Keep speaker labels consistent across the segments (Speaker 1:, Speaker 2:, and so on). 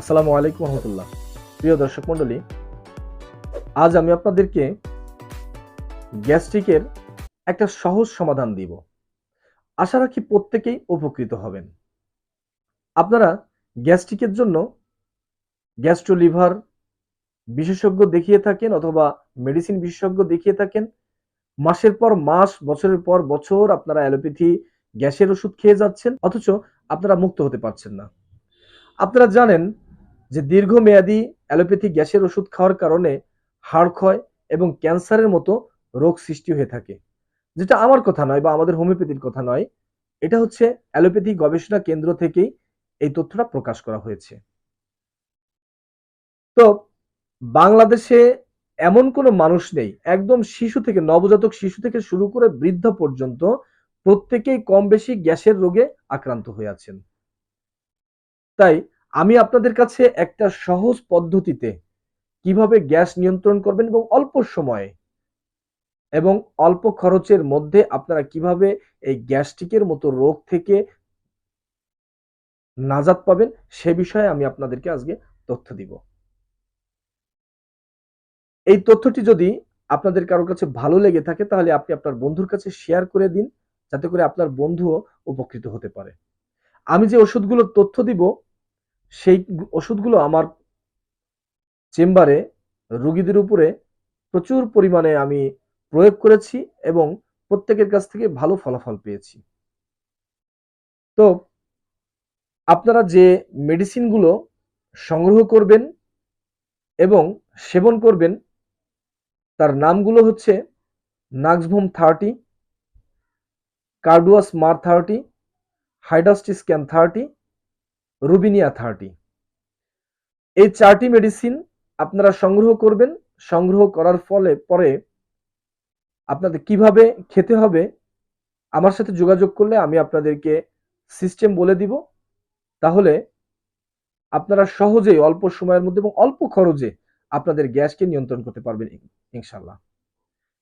Speaker 1: আসসালামু আলাইকুম রহমতুল্লাহ। প্রিয় দর্শক মণ্ডলী, আজ আমি আপনাদেরকে গ্যাস্ট্রিকের একটা সহজ সমাধান দিব। আশা রাখি প্রত্যেকেই উপকৃত হবেন। আপনারা গ্যাস্ট্রিকের জন্য গ্যাস্ট্রো লিভার বিশেষজ্ঞ দেখিয়ে থাকেন অথবা মেডিসিন বিশেষজ্ঞ দেখিয়ে থাকেন। মাসের পর মাস, বছরের পর বছর আপনারা অ্যালোপ্যাথি গ্যাসের ওষুধ খেয়ে যাচ্ছেন, অথচ আপনারা মুক্ত হতে পারছেন না। আপনারা জানেন যে দীর্ঘমেয়াদী অ্যালোপ্যাথি গ্যাসের ওষুধ খাওয়ার কারণে হাড় ক্ষয় এবং ক্যান্সারের মতো রোগ সৃষ্টি হয়ে থাকে। যেটা আমার কথা নয় বা আমাদের হোমিওপ্যাথির কথা নয়, এটা হচ্ছে অ্যালোপ্যাথি গবেষণা কেন্দ্র থেকেই এই তথ্যটা প্রকাশ করা হয়েছে। তো বাংলাদেশে এমন কোনো মানুষ নেই, একদম শিশু থেকে নবজাতক শিশু থেকে শুরু করে বৃদ্ধ পর্যন্ত প্রত্যেকেই কম বেশি গ্যাসের রোগে আক্রান্ত হয়ে আছেন। তাই আমি আপনাদের কাছে একটা সহজ পদ্ধতিতে কীভাবে গ্যাস নিয়ন্ত্রণ করবেন এবং অল্প সময়ে এবং অল্প খরচের মধ্যে আপনারা কীভাবে এই গ্যাস্ট্রিকের মতো রোগ থেকে নাজাত পাবেন, সে বিষয়ে আমি আপনাদেরকে আজকে তথ্য দিব। এই তথ্যটি যদি আপনাদের কারোর কাছে ভালো লেগে থাকে, তাহলে আপনি আপনার বন্ধুর কাছে শেয়ার করে দিন, যাতে করে আপনার বন্ধুও উপকৃত হতে পারে। আমি যে ওষুধগুলোর তথ্য দিব সেই ওষুধগুলো আমার চেম্বারে রুগীদের উপরে প্রচুর পরিমাণে আমি প্রয়োগ করেছি এবং প্রত্যেকের কাছ থেকে ভালো ফলাফল পেয়েছি। তো আপনারা যে মেডিসিনগুলো সংগ্রহ করবেন এবং সেবন করবেন, তার নামগুলো হচ্ছে nux vom thirty, carduus mar thirty hydrastis can thirty robinia thirty. এই চারটি মেডিসিন আপনারা সংগ্রহ করবেন। সংগ্রহ করার ফলে পরে আপনাদের কীভাবে খেতে হবে আমার সাথে যোগাযোগ করলে আমি আপনাদেরকে সিস্টেম বলে দিব। তাহলে আপনারা সহজেই অল্প সময়ের মধ্যে এবং অল্প খরচে আপনাদের গ্যাসকে নিয়ন্ত্রণ করতে পারবেন ইনশাল্লাহ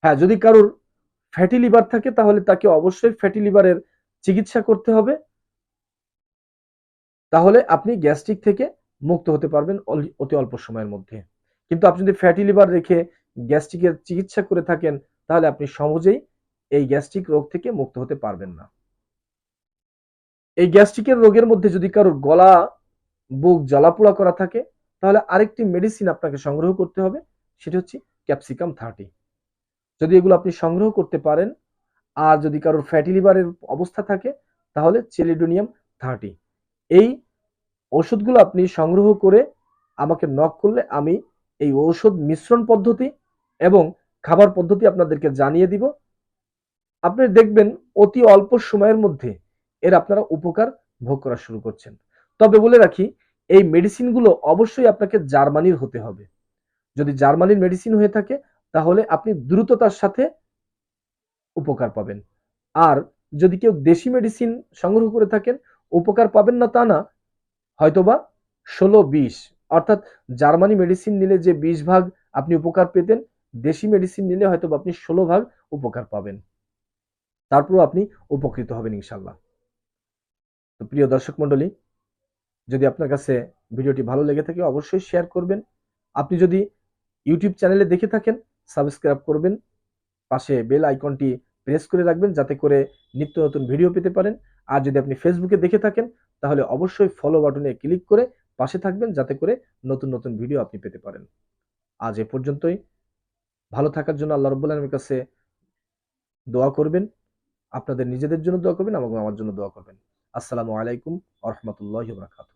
Speaker 1: হ্যাঁ যদি কারোর ফ্যাটি লিভার থাকে তাহলে তাকে অবশ্যই ফ্যাটি লিভারের চিকিৎসা করতে হবে। তাহলে আপনি গ্যাস্ট্রিক থেকে মুক্ত হতে পারবেন অতি অল্প সময়ের মধ্যে। কিন্তু আপনি যদি ফ্যাটি লিভার রেখে গ্যাস্ট্রিকের চিকিৎসা করে থাকেন, তাহলে আপনি সহজেই এই গ্যাস্ট্রিক রোগ থেকে মুক্ত হতে পারবেন না। এই গ্যাস্ট্রিকের রোগের মধ্যে যদি কারোর গলা, বুক জ্বালাপোড়া করা থাকে, তাহলে আরেকটি মেডিসিন আপনাকে সংগ্রহ করতে হবে, সেটা হচ্ছে ক্যাপসিকাম থার্টি যদি এগুলো আপনি সংগ্রহ করতে পারেন, আর যদি কারোর ফ্যাটি লিভারের অবস্থা থাকে, তাহলে চেলিডোনিয়াম থার্টি এই ওষুধগুলো আপনি সংগ্রহ করে আমাকে নক করলে আমি এই ঔষধ মিশ্রণ পদ্ধতি এবং খাবার পদ্ধতি আপনাদেরকে জানিয়ে দিব। আপনি দেখবেন অতি অল্প সময়ের মধ্যে এর আপনারা উপকার ভোগ করা শুরু করছেন। তবে বলে রাখি, এই মেডিসিনগুলো অবশ্যই আপনাকে জার্মানির হতে হবে। যদি জার্মানির মেডিসিন হয়ে থাকে, তাহলে আপনি দ্রুততার সাথে উপকার পাবেন। আর যদি কেউ দেশি মেডিসিন সংগ্রহ করে থাকেন, উপকার পাবেন না তা না হয়তোবা ষোলো বিশ। অর্থাৎ জার্মানি মেডিসিন নিলে যে বিশ ভাগ আপনি উপকার পেতেন, দেশি মেডিসিন নিলে হয়তো আপনি ষোলো ভাগ উপকার পাবেন। তারপরও আপনি উপকৃত হবেন ইনশাল্লাহ তো প্রিয় দর্শক মন্ডলী যদি আপনার কাছে ভিডিওটি ভালো লেগে থাকে অবশ্যই শেয়ার করবেন। আপনি যদি ইউটিউব চ্যানেলে দেখে থাকেন সাবস্ক্রাইব করবেন। পাশে বেল আইকনটি প্রেস করে রাখবেন, যাতে করে নিত্য নতুন ভিডিও পেতে পারেন। আর যদি আপনি ফেসবুকে দেখে থাকেন তাহলে অবশ্যই ফলো বাটনে ক্লিক করে পাশে থাকবেন যাতে করে নতুন নতুন ভিডিও আপনি পেতে পারেন। আজ এ পর্যন্তই। ভালো থাকার জন্য আল্লাহ রব্বুল আলমের কাছে দোয়া করবেন। আপনাদের নিজেদের জন্য দোয়া করবেন এবং আমার জন্য দোয়া করবেন। আসসালামু আলাইকুম আ বরাকাত